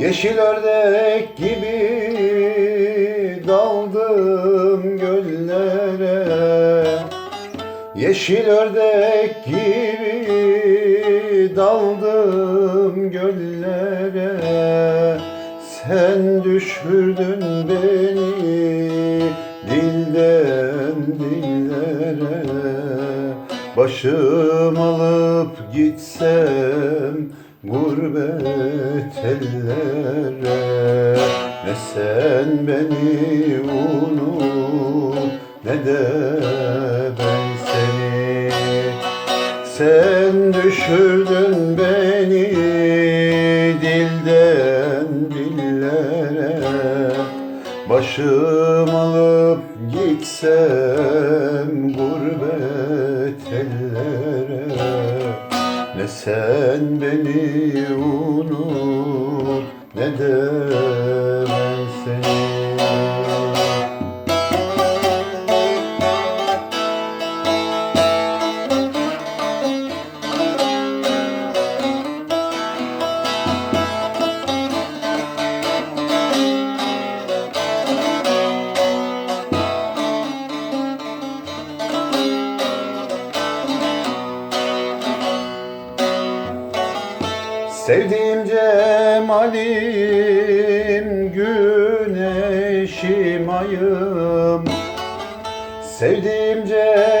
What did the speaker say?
Yeşil ördek gibi daldım göllere. Yeşil ördek gibi daldım göllere. Sen düşürdün beni dilden dillere. Başım alıp gitsem gurbet ellere Ne sen beni unut ne de ben seni. Sen düşürdün beni dilden dillere Başım alıp gitsem gurbet ellere sen beni unut ne de Sevdiğim cemalim güneşim ayım. Sevdiğim cemalim